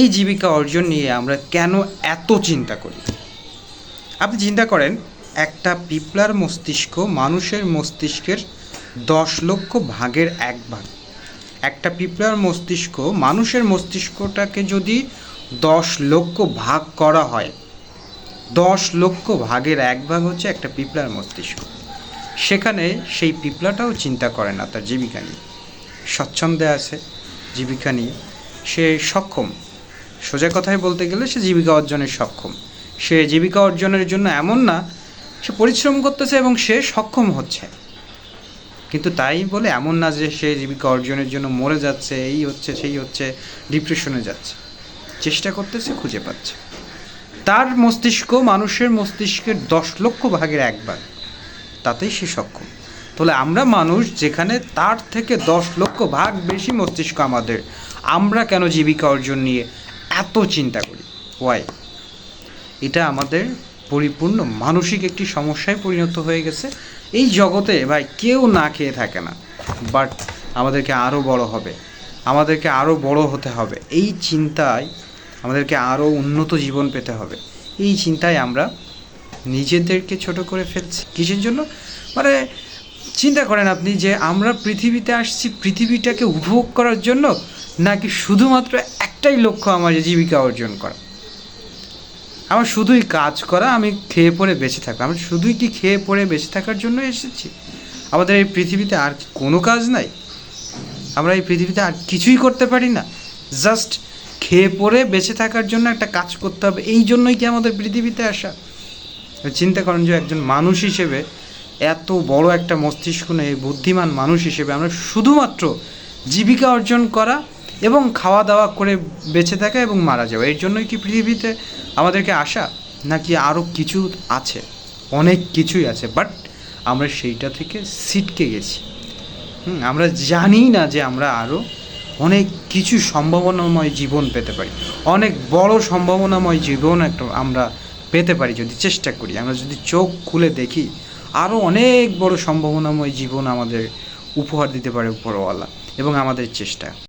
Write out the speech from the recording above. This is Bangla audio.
এই জীবিকা অর্জন নিয়ে আমরা কেন এত চিন্তা করি? আপনি চিন্তা করেন, একটা পিঁপড়ার মস্তিষ্ক মানুষের মস্তিষ্কের দশ লক্ষ ভাগের এক ভাগ। একটা পিঁপড়ার মস্তিষ্ক মানুষের মস্তিষ্কটাকে যদি দশ লক্ষ ভাগ করা হয়, দশ লক্ষ ভাগের এক ভাগ হচ্ছে একটা পিঁপড়ার মস্তিষ্ক। সেখানে সেই পিঁপড়াটাও চিন্তা করে না তার জীবিকা নিয়ে। স্বচ্ছন্দে আছে, জীবিকা নিয়ে। সে সক্ষম। সোজা কথায় বলতে গেলে সে জীবিকা অর্জনে সক্ষম। সে জীবিকা অর্জনের জন্য এমন না, সে পরিশ্রম করতেছে এবং সে সক্ষম হচ্ছে। কিন্তু তাই বলে এমন না যে সে জীবিকা অর্জনের জন্য মরে যাচ্ছে, এই হচ্ছে, সেই হচ্ছে, ডিপ্রেশনে যাচ্ছে। চেষ্টা করতেছে, খুঁজে পাচ্ছে। তার মস্তিষ্ক মানুষের মস্তিষ্কের দশ লক্ষ ভাগের একবার। তাতেই সে সক্ষম। তাহলে আমরা মানুষ যেখানে তার থেকে দশ লক্ষ ভাগ বেশি মস্তিষ্ক আমাদের, আমরা কেন জীবিকা অর্জন নিয়ে এত চিন্তা করি। ওয়াই এটা আমাদের পরিপূর্ণ মানসিক একটি সমস্যায় পরিণত হয়ে গেছে। এই জগতে ভাই কেউ না খেয়ে থাকে না বাট আমাদেরকে আরও বড় হবে। আমাদেরকে আরও বড় হতে হবে। এই চিন্তায় আমাদেরকে আরও উন্নত জীবন পেতে হবে। এই চিন্তায় আমরা নিজেদেরকে ছোট করে ফেলছি। কিসের জন্য? মানে চিন্তা করেন আপনি যে আমরা পৃথিবীতে আসছি, পৃথিবীটাকে উপভোগ করার জন্য নাকি শুধুমাত্র একটাই লক্ষ্য আমার যে জীবিকা অর্জন করা। আমার শুধুই কাজ করা, আমি খেয়ে পড়ে বেঁচে থাকা। আমি শুধুই কি খেয়ে পড়ে বেঁচে থাকার জন্য এসেছি? আমাদের এই পৃথিবীতে আর কোনো কাজ নাই। আমরা এই পৃথিবীতে আর কিছুই করতে পারি না। জাস্ট খেয়ে পড়ে বেঁচে থাকার জন্য একটা কাজ করতে হবে। এই জন্যই কি আমাদের পৃথিবীতে আসা? চিন্তা করেন যে একজন মানুষ হিসেবে এত বড় একটা মস্তিষ্ক নেই, বুদ্ধিমান মানুষ হিসেবে আমরা শুধুমাত্র জীবিকা অর্জন করা এবং খাওয়া দাওয়া করে বেঁচে থাকা এবং মারা যাওয়া। এর জন্যই কি পৃথিবীতে আমাদেরকে আসা, নাকি আরও কিছু আছে? অনেক কিছুই আছে বাট আমরা সেইটা থেকে সিটকে গেছি। হুম, আমরা জানি না যে আমরা আরও অনেক কিছু সম্ভাবনাময় জীবন পেতে পারি। অনেক বড় সম্ভাবনাময় জীবন একটা আমরা পেতে পারি যদি চেষ্টা করি। আমরা যদি চোখ খুলে দেখি আরও অনেক বড় সম্ভাবনাময় জীবন আমাদের উপহার দিতে পারে উপরওয়ালা এবং আমাদের চেষ্টা।